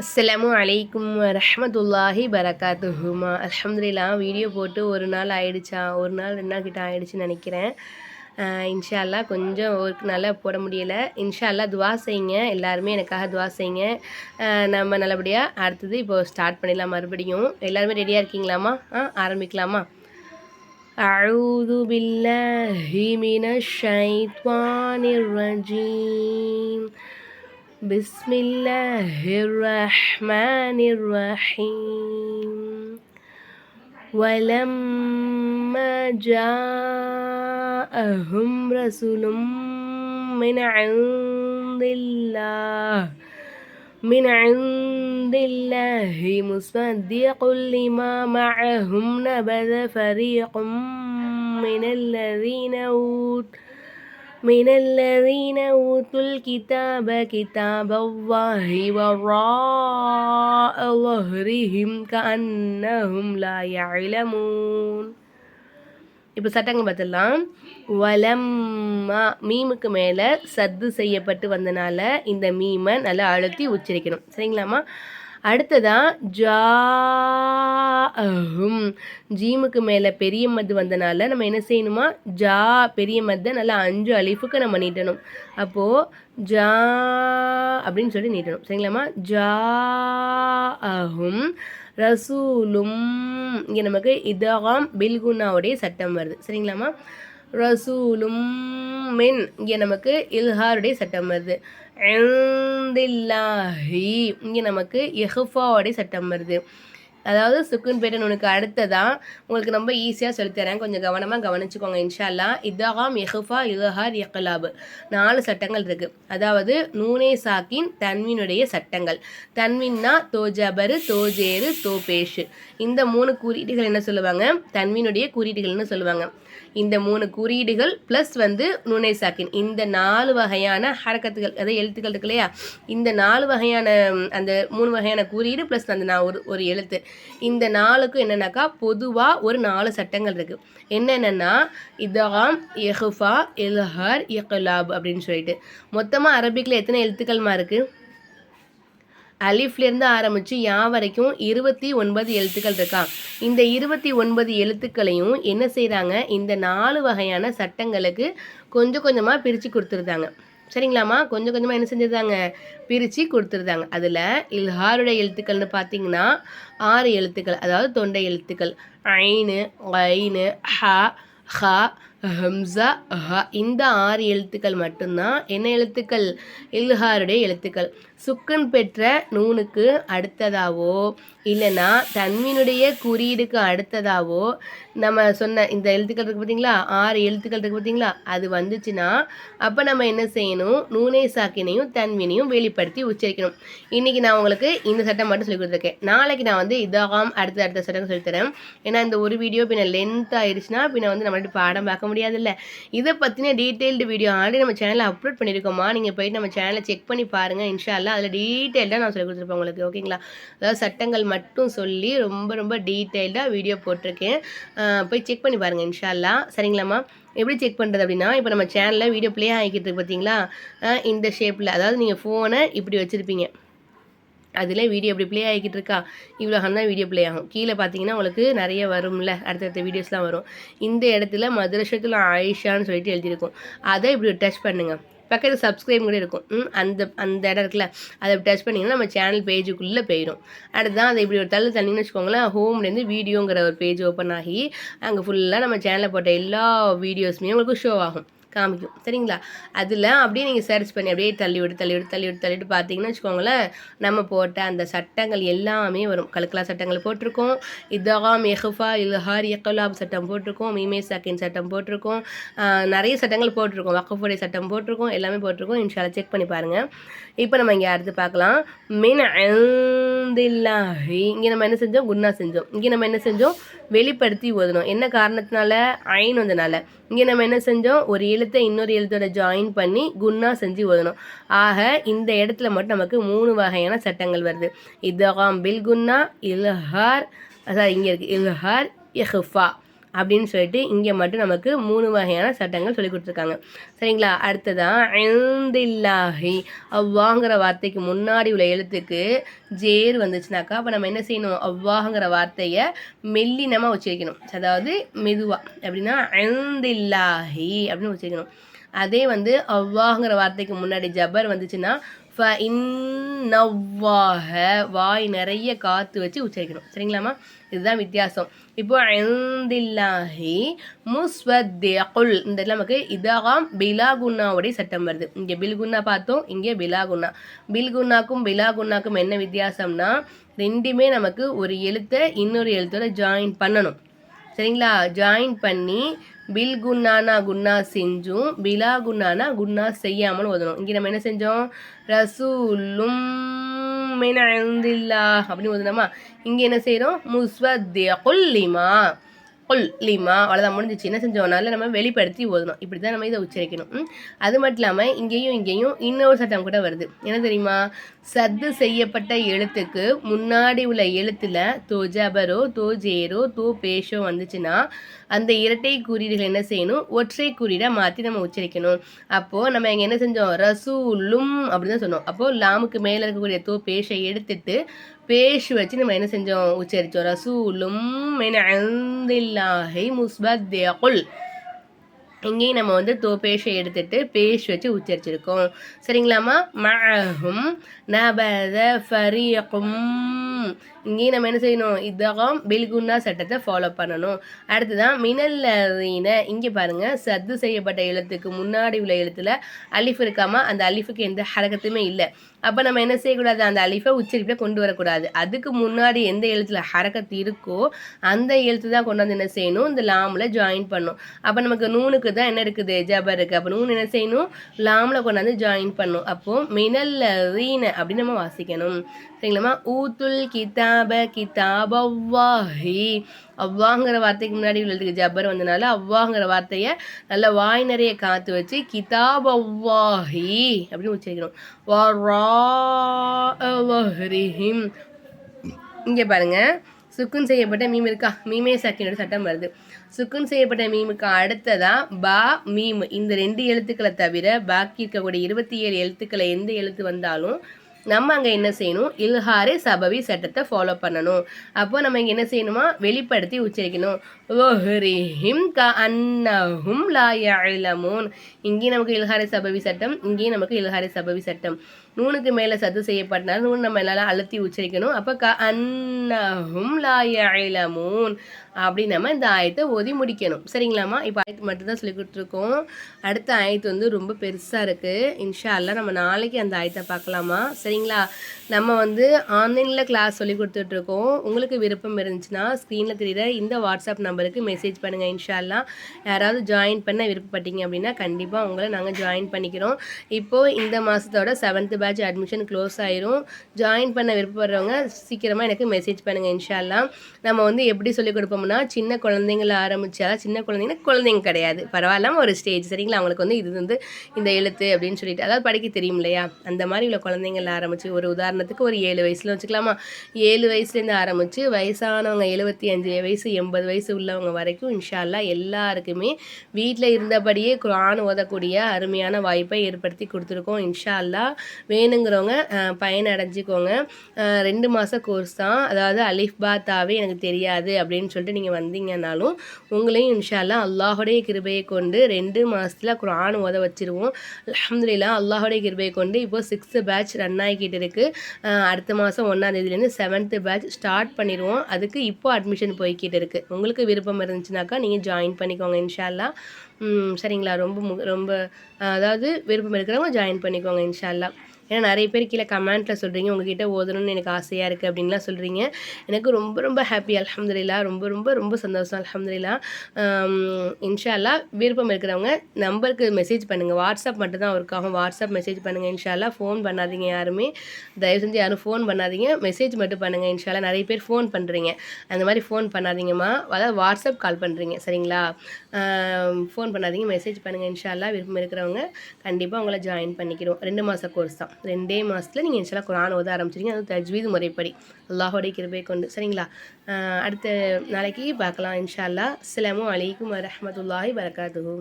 அஸ்ஸலாமு அலைக்கும் ரஹமத்துல்லாஹி பரகாத்துஹுமா அல்ஹம்துலில்லா வீடியோ போட்டு ஒரு நாள் ஆயிடுச்சா ஒரு நாள் ரெண்டு நாள் கிட்ட ஆயிடுச்சுன்னு நினைக்கிறேன் ஆஹ் இன்ஷா அல்லாஹ் கொஞ்சம் ஒர்க் நல்லா போட முடியலை இன்ஷா அல்லாஹ் துவா செய்யுங்க எல்லாருமே எனக்காக துவா செய்யுங்க ஆஹ் நம்ம நல்லபடியாக அடுத்தது இப்போ ஸ்டார்ட் பண்ணிடலாம் மறுபடியும் எல்லாருமே ரெடியாக இருக்கீங்களாமா ஆ ஆரம்பிக்கலாமா أعوذ بالله من الشيطان الرجيم بسم الله الرحمن الرحيم. ولما جاءهم رسول من عند الله من عند الله مصدق لما معهم نبذ فريق من الذين أوتوا من الذين أوتوا الكتاب كتاب الله وراء ظهرهم كأنهم لا يعلمون இப்போ சட்டங்கள் பார்த்துடலாம் வலம்மா மீமுக்கு மேலே சத்து செய்யப்பட்டு வந்தனால இந்த மீமை நல்லா அழுத்தி உச்சரிக்கணும் சரிங்களாம்மா அடுத்ததான் ஜா அஹும் ஜீமுக்கு மேலே பெரிய மது வந்தனால நம்ம என்ன செய்யணுமா? ஜா பெரிய மத்தை நல்லா அஞ்சு அழிஃபுக்கு நம்ம நீட்டணும். அப்போது ஜா அப்படின்னு சொல்லி நீட்டணும். சரிங்களாம்மா? ஜா அஹும் ரசூலும். இங்கே நமக்கு இதாம் பில்குனாவுடைய சட்டம் வருது. சரிங்களாம்மா? ரசூலும் மின் இங்கே நமக்கு இல்ஹாருடைய சட்டம் வருது. இந்தில்லாஹி இங்கே நமக்கு எஹ்ஃபாவுடைய சட்டம் வருது. அதாவது சுக்குன் பேட்டன் உனக்கு அடுத்ததான் உங்களுக்கு ரொம்ப ஈஸியாக சொல்லித்தரேன். கொஞ்சம் கவனமாக கவனிச்சுக்கோங்க இன்ஷால்லா இதஹாம் எஹுஃபா இலஹார் எக்கலாபு நாலு சட்டங்கள் இருக்குது அதாவது நூனே சாக்கின் தன்வினுடைய சட்டங்கள். தன்வின்னா தோஜபரு தோஜேரு தோபேஷு. இந்த மூணு குறியீடுகள் என்ன சொல்லுவாங்க? தன்வினுடைய குறியீடுகள்னு சொல்லுவாங்க. இந்த மூணு குறியீடுகள் ப்ளஸ் வந்து நுனை சாக்கின். இந்த நாலு வகையான ஹரக்கத்துகள் அதாவது எழுத்துக்கள் இருக்கு இல்லையா? இந்த நாலு வகையான அந்த மூணு வகையான குறியீடு ப்ளஸ் அந்த நான் ஒரு ஒரு எழுத்து. இந்த நாலுக்கும் என்னென்னாக்கா பொதுவாக ஒரு நாலு சட்டங்கள் இருக்குது என்னென்னா இதாம் எஹுஃபா இல்ஹர் இக்லாப் அப்படின்னு சொல்லிட்டு. மொத்தமாக அரபிக்கில் எத்தனை எழுத்துக்கள்மா இருக்குது அலிஃப்லேருந்து ஆரம்பித்து யா வரைக்கும் இருபத்தி ஒன்பது எழுத்துக்கள் இருக்கா. இந்த இருபத்தி ஒன்பது எழுத்துக்களையும் என்ன செய்கிறாங்க இந்த நாலு வகையான சட்டங்களுக்கு கொஞ்சம் கொஞ்சமாக பிரித்து கொடுத்துருந்தாங்க. சரிங்களாம்மா? கொஞ்சம் கொஞ்சமாக என்ன செஞ்சிருந்தாங்க? பிரித்து கொடுத்துருந்தாங்க. அதில் இல்ஹாருடைய எழுத்துக்கள்னு பார்த்தீங்கன்னா ஆறு எழுத்துக்கள். அதாவது தொண்டை எழுத்துக்கள். ஐனு ஐனு ஹ ஹ ஹம்சா ஹ இந்த ஆறு எழுத்துக்கள் மட்டும்தான் என்ன எழுத்துக்கள்? இல்ஹாருடைய எழுத்துக்கள். சுக்கன் பெற்ற நூனுக்கு அடுத்ததாவோ இல்லைன்னா தன்வினுடைய குறியீடுக்கு அடுத்ததாவோ நம்ம சொன்ன இந்த எழுத்துக்கள் இருக்குது பார்த்தீங்களா? ஆறு எழுத்துக்கள் இருக்குது பார்த்தீங்களா? அது வந்துச்சுன்னா அப்போ நம்ம என்ன செய்யணும்? நூனே சாக்கினையும் தன்வினையும் வெளிப்படுத்தி உச்சரிக்கணும். இன்றைக்கி நான் உங்களுக்கு இந்த சட்டம் மட்டும் சொல்லி கொடுத்துருக்கேன். நாளைக்கு நான் வந்து இதாகாம் அடுத்த அடுத்த சட்டம் சொல்லித்தரேன் ஏன்னா இந்த ஒரு வீடியோ பின்ன லென்த் ஆயிடுச்சுன்னா பின்ன வந்து நம்மள்ட்ட பாடம் பார்க்க முடியாதுல்ல. இதை பற்றின டீட்டெயில்டு வீடியோ ஆல்ரெடி நம்ம சேனலில் அப்லோட் பண்ணியிருக்கோமா நீங்கள் போயிட்டு நம்ம சேனலை செக் பண்ணி பாருங்கள் இன்ஷால்லா அதில் டீட்டெயில்டாக நான் சொல்லி கொடுத்துருப்பேன் உங்களுக்கு. ஓகேங்களா? அதாவது சட்டங்கள் மட்டும் சொல்லி ரொம்ப ரொம்ப டீட்டெயில்டாக வீடியோ போட்டிருக்கேன். போய் செக் பண்ணி பாருங்கள் இன்ஷால்லா சரிங்களாம்மா? எப்படி செக் பண்ணுறது அப்படின்னா இப்போ நம்ம சேனலில் வீடியோ ப்ளே ஆகிக்கிட்டு இருக்கு பார்த்தீங்களா இந்த ஷேப்பில் அதாவது நீங்கள் ஃபோனை இப்படி வச்சுருப்பீங்க. அதில் வீடியோ இப்படி ப்ளே ஆகிக்கிட்டு இருக்கா? இவ்வளோ தான் வீடியோ ப்ளே ஆகும். கீழே பார்த்தீங்கன்னா உங்களுக்கு நிறைய வரும்ல அடுத்தடுத்த வீடியோஸ்லாம் வரும். இந்த இடத்துல மதுரஷத்தில் ஆயிஷான்னு சொல்லிட்டு எழுதியிருக்கும். அதை இப்படி டச் பண்ணுங்கள் பக்கத்தில் சப்ஸ்கிரைப் கூட இருக்கும். ம், அந்த அந்த இடம் இருக்குல்ல அதை டச் பண்ணிங்கன்னா நம்ம சேனல் பேஜுக்குள்ளே போயிடும் அடுத்ததான் அதை இப்படி ஒரு தள்ளு தண்ணின்னு வச்சுக்கோங்களேன் ஹோம்லேருந்து வீடியோங்கிற ஒரு பேஜ் ஓப்பன் ஆகி அங்கே ஃபுல்லாக நம்ம சேனலில் போட்ட எல்லா வீடியோஸுமே உங்களுக்கு ஷோ ஆகும். காமிக்கும். சரிங்களா? அதில் அப்படியே நீங்கள் சர்ச் பண்ணி அப்படியே தள்ளி விட்டு தள்ளி விட்டு தள்ளி விட்டு தள்ளிவிட்டு பார்த்தீங்கன்னு வச்சுக்கோங்களேன் நம்ம போட்ட அந்த சட்டங்கள் எல்லாமே வரும். கலக்கலா சட்டங்கள் போட்டிருக்கோம். இதா மெஹஃபா இல்ஹார் எக்கலாப் சட்டம் போட்டிருக்கோம். மீமே சாக்கின் சட்டம் போட்டிருக்கோம். நிறைய சட்டங்கள் போட்டிருக்கோம். வக்கஃபுடைய சட்டம் போட்டிருக்கோம். எல்லாமே போட்டிருக்கோம். இன்ஷால செக் பண்ணி பாருங்கள் இப்போ நம்ம இங்கே அடுத்து பார்க்கலாம். மின் ஐந்தில்லாஹி இங்கே நம்ம என்ன செஞ்சோம்? குன்னா செஞ்சோம். இங்கே நம்ம என்ன செஞ்சோம்? வெளிப்படுத்தி ஓதணும். என்ன காரணத்தினால? ஐன் வந்தனால. இங்கே நம்ம என்ன செஞ்சோம்? ஒரு எழுத்தை இன்னொரு எழுத்தோட ஜாயின் பண்ணி குன்னா செஞ்சு ஓதணும். ஆக இந்த இடத்துல மட்டும் நமக்கு மூணு வகையான சட்டங்கள் வருது. இதகாம் பில் குன்னா இல்ஹார் அதான் இங்கே இருக்குது இல்ஹார் இஹ்ஃபா. அப்படின்னு சொல்லிட்டு இங்கே மட்டும் நமக்கு மூணு வகையான சட்டங்கள் சொல்லி கொடுத்துருக்காங்க. சரிங்களா? அடுத்ததான் ஐந்தில்லாஹி அவ்வாங்கிற வார்த்தைக்கு முன்னாடி உள்ள எழுத்துக்கு ஜேர் வந்துச்சுனாக்கா அப்போ நம்ம என்ன செய்யணும்? அவ்வாங்கிற வார்த்தையை மெல்லினமாக உச்சரிக்கணும் அதாவது மெதுவாக அப்படின்னா ஐந்தில்லாஹி அப்படின்னு உச்சரிக்கணும் அதே வந்து அவ்வாங்கிற வார்த்தைக்கு முன்னாடி ஜபர் வந்துச்சுன்னா ஃப இன்னவ்வாக வாய் நிறைய காற்று வச்சு உச்சரிக்கணும். சரிங்களாம்மா? இதுதான் வித்தியாசம். இப்போ ஐந்தில்லாஹி முஸ்வத்தேகுல் இந்த நமக்கு இதாகாம் பிலாகுன்னாவுடைய சட்டம் வருது. இங்கே பில்குன்னா பார்த்தோம் இங்கே பிலாகுன்னா. பில்குன்னாக்கும் பிலாகுன்னாக்கும் என்ன வித்தியாசம்னா ரெண்டுமே நமக்கு ஒரு எழுத்தை இன்னொரு எழுத்தோட ஜாயின் பண்ணணும். சரிங்களா? ஜாயின் பண்ணி பில் குன்னானா குன்னா செஞ்சும் பிலா குன்னானா குன்னா செய்யாமல் ஓதணும். இங்கே நம்ம என்ன செஞ்சோம்? ரசூலும் அப்படின்னு ஓதுனோமா? இங்கே என்ன செய்கிறோம் முஸ்வத்யா கொல்லிமா கொல் லிமா அவ்வளோதான் முடிஞ்சிச்சு. என்ன செஞ்சோம்னால நம்ம வெளிப்படுத்தி ஓதணும். இப்படி தான் நம்ம இதை உச்சரிக்கணும். அது மட்டும் இல்லாமல் இங்கேயும் இங்கேயும் இன்னொரு சட்டம் கூட வருது. என்ன தெரியுமா? சத்து செய்யப்பட்ட எழுத்துக்கு முன்னாடி உள்ள எழுத்தில் தோ ஜபரோ தோ ஜேரோ தோ பேஷோ வந்துச்சுன்னா அந்த இரட்டை குறியீடுகள் என்ன செய்யணும்? ஒற்றை குறியீடாக மாற்றி நம்ம உச்சரிக்கணும். அப்போது நம்ம இங்கே என்ன செஞ்சோம்? ரசூலும் அப்படின்னு தான் சொன்னோம். அப்போது லாமுக்கு மேலே இருக்கக்கூடிய தோ பேஷை எடுத்துட்டு பேஷ் வச்சு நம்ம என்ன செஞ்சோம்? உச்சரித்தோம் ரசூலும் முஸ்பத் இங்கேயும் நம்ம வந்து தோ பேஷை எடுத்துட்டு பேஷ் வச்சு உச்சரிச்சிருக்கோம். சரிங்களாம்மா? மஹும் நபத ஃபரியகும் இங்கேயும் நம்ம என்ன செய்யணும்? இதகம் பில்குன்னா சட்டத்தை ஃபாலோ பண்ணணும். அடுத்துதான் மினல்லீன இங்கே பாருங்கள் சத்து செய்யப்பட்ட எழுத்துக்கு முன்னாடி உள்ள எழுத்துல அலிஃப் இருக்காமல் அந்த அலிஃபுக்கு எந்த ஹரகத்துமே இல்லை. அப்போ நம்ம என்ன செய்யக்கூடாது? அந்த அலிஃபை உச்சரிப்பில் கொண்டு வரக்கூடாது. அதுக்கு முன்னாடி எந்த எழுத்துல ஹரக்கத்து இருக்கோ அந்த எழுத்து தான் கொண்டு வந்து என்ன செய்யணும்? இந்த லாமில் ஜாயின் பண்ணும். அப்போ நமக்கு நூனுக்கு தான் என்ன இருக்குது? ஜபர் இருக்குது அப்போ நூன் என்ன செய்யணும்? லாமில் கொண்டாந்து ஜாயின் பண்ணும். அப்போது மினல்லதீன அப்படின்னு நம்ம வாசிக்கணும். சரிங்களாம்மா ஊத்துல் கிதாப கிதாபவ்வாஹி அவ்வாங்கிற வார்த்தைக்கு முன்னாடி உள்ளதுக்கு ஜப்பர் வந்தனால அவ்வாங்கிற வார்த்தையை நல்ல வாய் நிறைய காத்து வச்சு கிதாப் அவ்வாஹி அப்படின்னு உச்சரிக்கணும். இங்கே பாருங்க. சுக்குன் செய்யப்பட்ட மீம் இருக்கா? மீமே சக்கினோட சட்டம் வருது. சுக்குன் செய்யப்பட்ட மீமுக்கு அடுத்ததான் பா மீம். இந்த ரெண்டு எழுத்துக்களை தவிர பாக்கி இருக்கக்கூடிய இருபத்தி ஏழு எழுத்துக்களை எந்த எழுத்து வந்தாலும் நம்ம அங்கே என்ன செய்யணும்? இல்ஹாரி சபவி சட்டத்தை ஃபாலோ பண்ணணும். அப்போ நம்ம இங்கே என்ன செய்யணுமா? வெளிப்படுத்தி உச்சரிக்கணும். ஓஹரிஹிம் க அன்னஹும் லா யலமூன் இங்கேயும் நமக்கு இல்ஹாரி சபவி சட்டம் இங்கேயும் நமக்கு இல்ஹாரி சபவி சட்டம். நூனுக்கு மேலே சத்து செய்யப்பட்டனால நூன் நம்ம எல்லாரும் அழுத்தி உச்சரிக்கணும். அப்போ க அன்னஹும் லாயமூன் அப்படி நம்ம இந்த ஆயத்தை ஓதி முடிக்கணும். சரிங்களாம்மா? இப்போ ஆயத்து மட்டும்தான் சொல்லி கொடுத்துருக்கோம் அடுத்த ஆயத்து வந்து ரொம்ப பெருசாக இருக்குது இன்ஷா அல்லா நம்ம நாளைக்கு அந்த ஆயத்தை பார்க்கலாமா? சரிங்களா? நம்ம வந்து ஆன்லைனில் கிளாஸ் சொல்லி கொடுத்துட்ருக்கோம் உங்களுக்கு விருப்பம் இருந்துச்சுன்னா ஸ்க்ரீனில் தெரியுற இந்த வாட்ஸ்அப் நம்பருக்கு மெசேஜ் பண்ணுங்கள் இன்ஷால்லாம் யாராவது ஜாயின் பண்ண விருப்பப்பட்டீங்க அப்படின்னா கண்டிப்பாக உங்களை நாங்கள் ஜாயின் பண்ணிக்கிறோம். இப்போது இந்த மாதத்தோட செவன்த்து பேட்ச் அட்மிஷன் க்ளோஸ் ஆயிரும். ஜாயின் பண்ண விருப்பப்படுறவங்க சீக்கிரமாக எனக்கு மெசேஜ் பண்ணுங்கள் இன்ஷால்லாம் நம்ம வந்து எப்படி சொல்லிக் கொடுப்போம்னா சின்ன குழந்தைங்கள ஆரம்பித்தா சின்ன குழந்தைங்கன்னா குழந்தைங்க கிடையாது. பரவாயில்லாமல் ஒரு ஸ்டேஜ் சரிங்களா? அவங்களுக்கு வந்து இது வந்து இந்த எழுத்து அப்படின்னு சொல்லிட்டு. அதாவது படிக்க தெரியும் இல்லையா? அந்த மாதிரி உள்ள குழந்தைங்கள ஆரம்பித்து ஒரு உதாரணத்துக்கு ஒரு ஏழு வயசில் வச்சுக்கலாமா? ஏழு வயசுலேருந்து ஆரம்பித்து வயசானவங்க எழுபத்தி அஞ்சு வயசு எண்பது வயசு உள்ளவங்க வரைக்கும் இன்ஷால்லா எல்லாருக்குமே வீட்டில் இருந்தபடியே குரான் ஓதக்கூடிய அருமையான வாய்ப்பை ஏற்படுத்தி கொடுத்துருக்கோம். இன்ஷா அல்லா வேணுங்கிறவங்க பயனடைஞ்சிக்கோங்க. ரெண்டு மாத கோர்ஸ் தான். அதாவது அலிஃப் பாத்தாவே எனக்கு தெரியாது அப்படின்னு சொல்லிட்டு நீங்கள் வந்தீங்கன்னாலும் உங்களையும் இன்ஷால்லாம் அல்லாஹுடைய கிருபையை கொண்டு ரெண்டு மாதத்தில் குரான் உத வச்சுருவோம். அலமதுல்லா அல்லாஹுடைய கிருபையை கொண்டு இப்போ சிக்ஸ்த்து பேட்ச் ரன் ஆகிக்கிட்டு இருக்குது அடுத்த மாதம் ஒன்றாந்தேதியிலேருந்து செவன்த்து பேட்ச் ஸ்டார்ட் பண்ணிடுவோம் அதுக்கு இப்போ அட்மிஷன் போய்கிட்டு இருக்குது உங்களுக்கு விருப்பம் இருந்துச்சுனாக்கா நீங்கள் ஜாயின் பண்ணிக்கோங்க இன்ஷால்லா சரிங்களா. ரொம்ப ரொம்ப அதாவது விருப்பம் இருக்கிறவங்க ஜாயின் பண்ணிக்கோங்க இன்ஷால்லா ஏன்னா நிறைய பேர் கீழே கமெண்ட்டில் சொல்கிறீங்க உங்ககிட்ட ஓதணும்னு எனக்கு ஆசையாக இருக்குது அப்படின்லாம் சொல்கிறீங்க எனக்கு ரொம்ப ரொம்ப ஹாப்பி அலமதுல்லா ரொம்ப ரொம்ப ரொம்ப சந்தோஷம் அலமதுல்லா இன்ஷால்லா விருப்பம் இருக்கிறவங்க நம்பருக்கு மெசேஜ் பண்ணுங்கள் வாட்ஸ்அப் மட்டும் தான் ஒர்க் ஆகும் வாட்ஸ்அப் மெசேஜ் பண்ணுங்கள் இன்ஷால்லா ஃபோன் பண்ணாதீங்க யாருமே. தயவு செஞ்சு யாரும் ஃபோன் பண்ணாதீங்க. மெசேஜ் மட்டும் பண்ணுங்கள் இன்ஷால்லா நிறைய பேர் ஃபோன் பண்ணுறீங்க அந்த மாதிரி ஃபோன் பண்ணாதீங்கம்மா. அதாவது வாட்ஸ்அப் கால் பண்ணுறீங்க சரிங்களா? ஃபோன் பண்ணாதீங்க. மெசேஜ் பண்ணுங்கள் இன்ஷால்லா விருப்பம் இருக்கிறவங்க கண்டிப்பாக உங்களை ஜாயின் பண்ணிக்கிறோம். ரெண்டு மாத கோர்ஸ் தான். ரெண்டே மாதத்தில் நீங்கள் இன்ஷால்லா குரான் ஓத ஆரம்பிச்சிருங்க அது தஜ்வீது முறைப்படி. அல்லாஹோடைய கிருபை கொண்டு. சரிங்களா? அடுத்த நாளைக்கு பார்க்கலாம் இன்ஷா அல்லா அஸ்ஸலாமு அலைக்கும் வரஹ்மத்துல்லாஹி வரகாத்துஹு